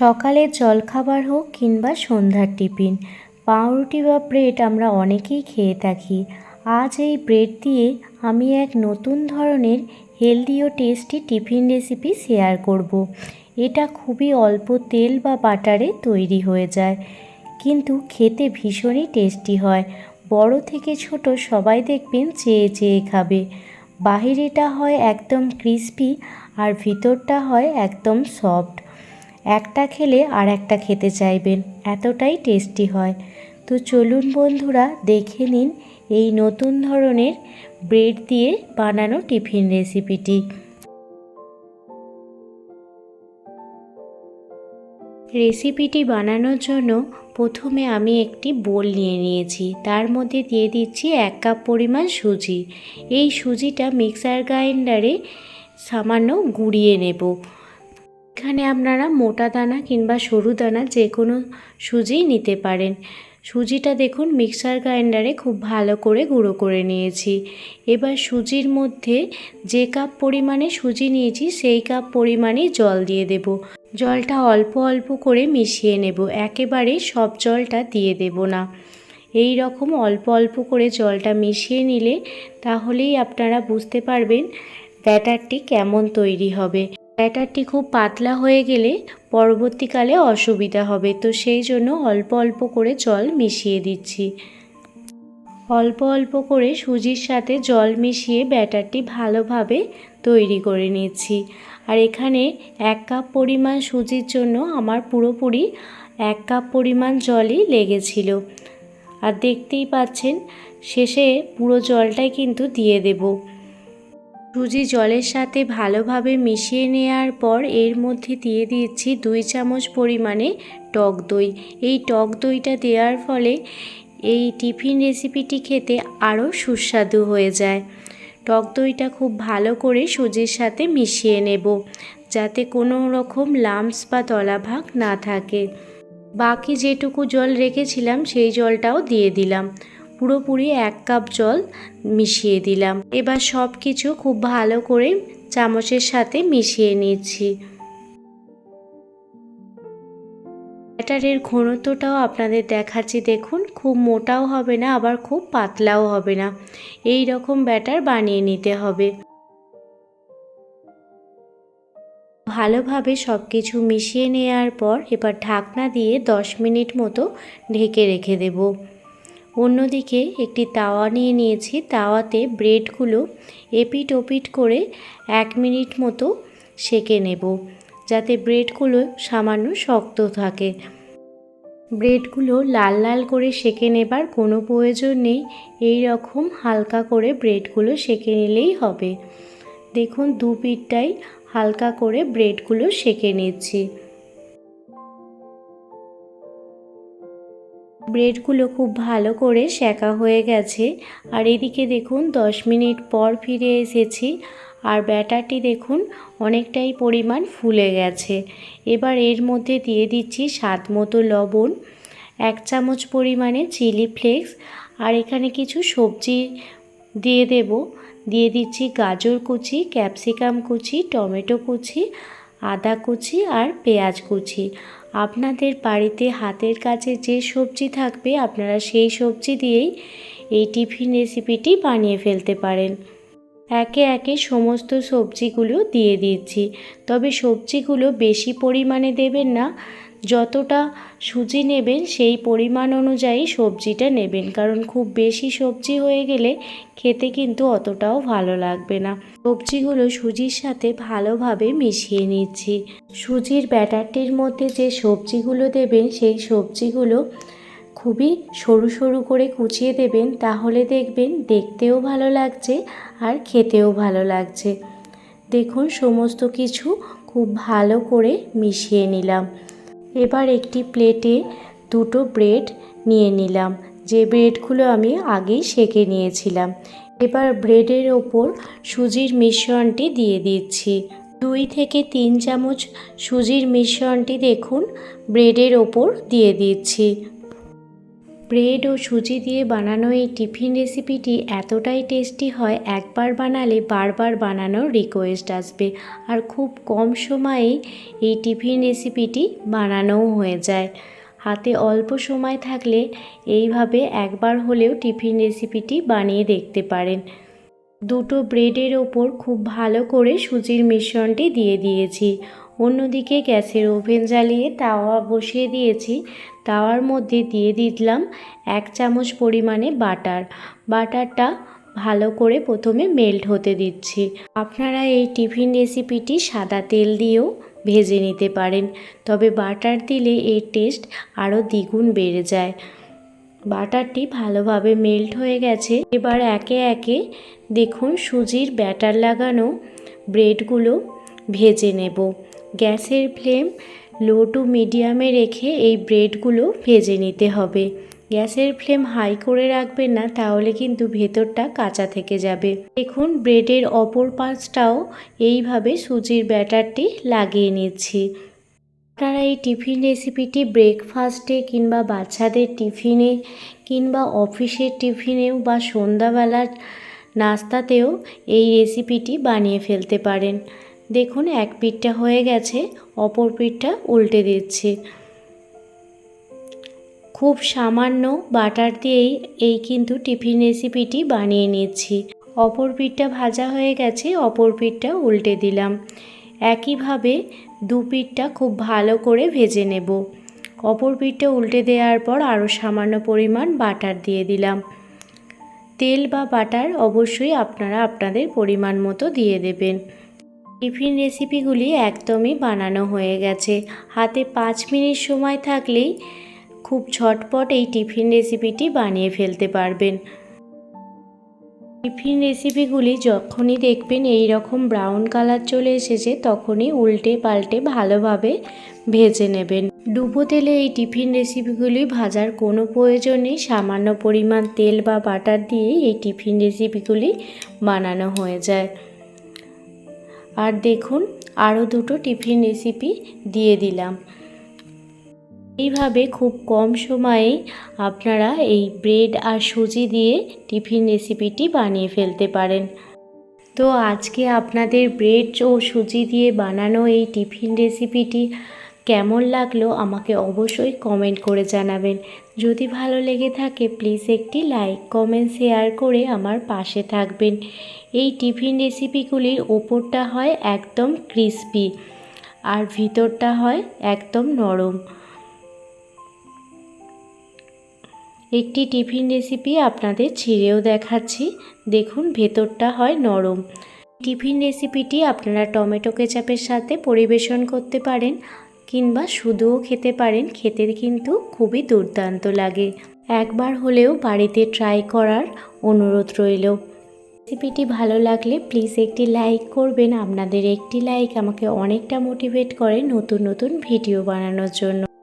সকালের জলখাবার হোক কিংবা সন্ধ্যার টিফিন। পাউরুটি বা ব্রেড আমরা অনেকেই খেয়ে থাকি। আজ এই ব্রেড দিয়ে আমি এক নতুন ধরনের হেলদি ও টেস্টি টিফিন রেসিপি শেয়ার করব। এটা খুবই অল্প তেল বা বাটারে তৈরি হয়ে যায়, কিন্তু খেতে ভীষণই টেস্টি হয়। বড় থেকে ছোট সবাই দেখবেন চেয়ে চেয়ে খাবে। বাহিরেটা হয় একদম ক্রিস্পি আর ভিতরটা হয় একদম সফট। একটা খেলে আর একটা খেতে চাইবেন, এতটাই টেস্টি হয়। তো চলুন বন্ধুরা, দেখে নিন এই নতুন ধরনের ব্রেড দিয়ে বানানো টিফিন রেসিপিটি। রেসিপিটি বানানোর জন্য প্রথমে আমি একটি বোল নিয়ে নিয়েছি। তার মধ্যে দিয়ে দিচ্ছি এক কাপ পরিমাণ সুজি। এই সুজিটা মিক্সার গ্রাইন্ডারে সামান্য গুঁড়িয়ে নেব। এখানে আপনারা মোটা দানা কিংবা সরু দানা যে কোনো সুজি নিতে পারেন। সুজিটা দেখুন মিক্সার গ্রাইন্ডারে খুব ভালো করে গুঁড়ো করে নিয়েছি। এবার সুজির মধ্যে যে কাপ পরিমাণে সুজি নিয়েছি সেই কাপ পরিমাণেই জল দিয়ে দেব। জলটা অল্প অল্প করে মিশিয়ে নেব। একেবারে সব জলটা দিয়ে দেব না। এই রকম অল্প অল্প করে জলটা মিশিয়ে নিলে তাহলেই আপনারা বুঝতে পারবেন ব্যাটারটি কেমন তৈরি হবে। ব্যাটারটি খুব পাতলা হয়ে গেলে পরবর্তীকালে অসুবিধা হবে, তো সেই জন্য অল্প অল্প করে জল মিশিয়ে দিচ্ছি। অল্প অল্প করে সুজির সাথে জল মিশিয়ে ব্যাটারটি ভালোভাবে তৈরি করে নিচ্ছি। আর এখানে এক কাপ পরিমাণ সুজির জন্য আমার পুরোপুরি এক কাপ পরিমাণ জলই লেগেছিল। আর দেখতেই পাচ্ছেন, শেষে পুরো জলটাই কিন্তু দিয়ে দেবো। সুজি জলের সাথে ভালোভাবে মিশিয়ে নেওয়ার পর এর মধ্যে দিয়ে দিচ্ছি দুই চামচ পরিমাণে টক দই। এই টক দইটা দেওয়ার ফলে এই টিফিন রেসিপিটি খেতে আরও সুস্বাদু হয়ে যায়। টক দইটা খুব ভালো করে সুজির সাথে মিশিয়ে নেব, যাতে কোনো রকম লামস বা তলাভাগ না থাকে। বাকি যেটুকু জল রেখেছিলাম সেই জলটাও দিয়ে দিলাম। পুরোপুরি এক কাপ জল মিশিয়ে দিলাম। এবার সব কিছু খুব ভালো করে চামচের সাথে মিশিয়ে নিচ্ছি। ব্যাটারের ঘনত্বটাও আপনাদের দেখাচ্ছি, দেখুন। খুব মোটাও হবে না, আবার খুব পাতলাও হবে না। এই রকম ব্যাটার বানিয়ে নিতে হবে। ভালোভাবে সব কিছু মিশিয়ে নেওয়ার পর এবার ঢাকনা দিয়ে দশ মিনিট মতো ঢেকে রেখে দেবো। অন্যদিকে একটি তাওয়া নিয়ে নিয়েছি। তাওয়াতে ব্রেডগুলো এপিট ওপিট করে এক মিনিট মতো সেকে নেব, যাতে ব্রেডগুলো সামান্য শক্ত থাকে। ব্রেডগুলো লাল লাল করে সেকে নেবার কোনো প্রয়োজন নেই। এই রকম হালকা করে ব্রেডগুলো সেকে নিলেই হবে। দেখুন, দু পিঠটাই হালকা করে ব্রেডগুলো সেকে নিচ্ছি। ব্রেডগুলো খুব ভালো করে সেকা হয়ে গেছে। আর এদিকে দেখুন, দশ মিনিট পর ফিরে এসেছি। আর ব্যাটারটি দেখুন, অনেকটাই পরিমাণ ফুলে গেছে। এবার এর মধ্যে দিয়ে দিচ্ছি স্বাদ মতো লবণ, এক চামচ পরিমাণে চিলি ফ্লেক্স, আর এখানে কিছু সবজি দিয়ে দেব। দিয়ে দিচ্ছি গাজর কুচি, ক্যাপসিকাম কুচি, টমেটো কুচি, আদা কুচি আর পেঁয়াজ কুচি। আপনাদের বাড়িতে হাতের কাছে যে সবজি থাকবে, আপনারা সেই সবজি দিয়েই এই টিফিন রেসিপিটি বানিয়ে ফেলতে পারেন। একে একে সমস্ত সবজিগুলো দিয়ে দিচ্ছি। তবে সবজিগুলো বেশি পরিমাণে দেবেন না। যতটা সুজি নেবেন, সেই পরিমাণ অনুযায়ী সবজিটা নেবেন। কারণ খুব বেশি সবজি হয়ে গেলে খেতে কিন্তু অতটাও ভালো লাগবে না। সবজিগুলো সুজির সাথে ভালোভাবে মিশিয়ে নিচ্ছি। সুজির ব্যাটারটির মধ্যে যে সবজিগুলো দেবেন, সেই সবজিগুলো খুবই সরু সরু করে কুচিয়ে দেবেন। তাহলে দেখবেন দেখতেও ভালো লাগছে আর খেতেও ভালো লাগছে। দেখুন, সমস্ত কিছু খুব ভালো করে মিশিয়ে নিলাম। এবার একটি প্লেটে দুটো ব্রেড নিয়ে নিলাম। যে ব্রেডগুলো আমি আগেই সেঁকে নিয়েছিলাম। এবার ব্রেডের ওপর সুজির মিশ্রণটি দিয়ে দিচ্ছি। দুই থেকে তিন চামচ সুজির মিশ্রণটি দেখুন, ব্রেডের ওপর দিয়ে দিচ্ছি। ব্রেড ও সুজি দিয়ে বানানো এই টিফিন রেসিপিটি এতটাই টেস্টি হয়, একবার বানালে বারবার বানানোর রিকোয়েস্ট আসবে। আর খুব কম সময়ে এই টিফিন রেসিপিটি বানানোও হয়ে যায়। হাতে অল্প সময় থাকলে এইভাবে একবার হলেও টিফিন রেসিপিটি বানিয়ে দেখতে পারেন। দুটো ব্রেডের ওপর খুব ভালো করে সুজির মিশ্রণটি দিয়ে দিয়েছি। অন্যদিকে গ্যাসের ওভেন জ্বালিয়ে তাওয়া বসিয়ে দিয়েছি। তাওয়ার মধ্যে দিয়ে দিলাম এক চামচ পরিমাণে বাটার। বাটারটা ভালো করে প্রথমে মেল্ট হতে দিচ্ছি। আপনারা এই টিফিন রেসিপিটি সাদা তেল দিয়েও ভেজে নিতে পারেন, তবে বাটার দিলে এর টেস্ট আরও দ্বিগুণ বেড়ে যায়। বাটারটি ভালোভাবে মেল্ট হয়ে গেছে। এবার একে একে দেখুন সুজির ব্যাটার লাগানো ব্রেডগুলো ভেজে নেব। গ্যাসের ফ্লেম লো টু মিডিয়ামে রেখে এই ব্রেডগুলো ভেজে নিতে হবে। গ্যাসের ফ্লেম হাই করে রাখবেন না, তাহলে কিন্তু ভেতরটা কাঁচা থেকে যাবে। দেখুন ব্রেডের অপর পাশটাও এইভাবে সুজির ব্যাটারটি লাগিয়ে নিচ্ছি। আপনারা এই টিফিন রেসিপিটি ব্রেকফাস্টে কিংবা বাচ্চাদের টিফিনে কিংবা অফিসের টিফিনেও বা সন্ধ্যাবেলার নাস্তাতেও এই রেসিপিটি বানিয়ে ফেলতে পারেন। দেখুন, এক পিঠটা হয়ে গেছে, অপর পিঠটা উল্টে দিচ্ছি। খুব সামান্য বাটার দিয়েই এই কিন্তু টিফিন রেসিপিটি বানিয়ে নিচ্ছি। অপর পিঠটা ভাজা হয়ে গেছে, অপর পিঠটা উল্টে দিলাম। একইভাবে দু পিঠটা খুব ভালো করে ভেজে নেব। অপর পিঠটা উল্টে দেওয়ার পর আরও সামান্য পরিমাণ বাটার দিয়ে দিলাম। তেল বা বাটার অবশ্যই আপনারা আপনাদের পরিমাণ মতো দিয়ে দেবেন। টিফিন রেসিপিগুলি একদমই বানানো হয়ে গেছে। হাতে পাঁচ মিনিট সময় থাকলেই খুব ঝটপট এই টিফিন রেসিপিটি বানিয়ে ফেলতে পারবেন। টিফিন রেসিপিগুলি যখনই দেখবেন এই রকম ব্রাউন কালার চলে এসেছে, তখনই উল্টে পাল্টে ভালোভাবে ভেজে নেবেন। ডুবো তেলে এই টিফিন রেসিপিগুলি ভাজার কোনো প্রয়োজন নেই। সামান্য পরিমাণ তেল বা বাটার দিয়ে এই টিফিন রেসিপিগুলি বানানো হয়ে যায়। আর দেখুন, আরও দুটো টিফিন রেসিপি দিয়ে দিলাম। এইভাবে খুব কম সময়ে আপনারা এই ব্রেড আর সুজি দিয়ে টিফিন রেসিপিটি বানিয়ে ফেলতে পারেন। তো আজকে আপনাদের ব্রেড ও সুজি দিয়ে বানানো এই টিফিন রেসিপিটি কেমন লাগল আমাকে অবশ্যই কমেন্ট করে জানাবেন। যদি ভালো লেগে থাকে প্লিজ একটি লাইক, কমেন্ট, শেয়ার করে আমার পাশে থাকবেন। এই টিফিন রেসিপিগুলির ওপরটা হয় একদম ক্রিস্পি আর ভিতরটা হয় একদম নরম। একটি টিফিন রেসিপি আপনাদের ছিঁড়েও দেখাচ্ছি। দেখুন, ভেতরটা হয় নরম। টিফিন রেসিপিটি আপনারা টমেটো কেচাপের সাথে পরিবেশন করতে পারেন কিংবা শুধুও খেতে পারেন। খেতে কিন্তু খুবই দুর্দান্ত লাগে। একবার হলেও বাড়িতে ট্রাই করার অনুরোধ রইল। রেসিপিটি ভালো লাগলে প্লিজ একটি লাইক করবেন। আপনাদের একটি লাইক আমাকে অনেকটা মোটিভেট করে নতুন নতুন ভিডিও বানানোর জন্য।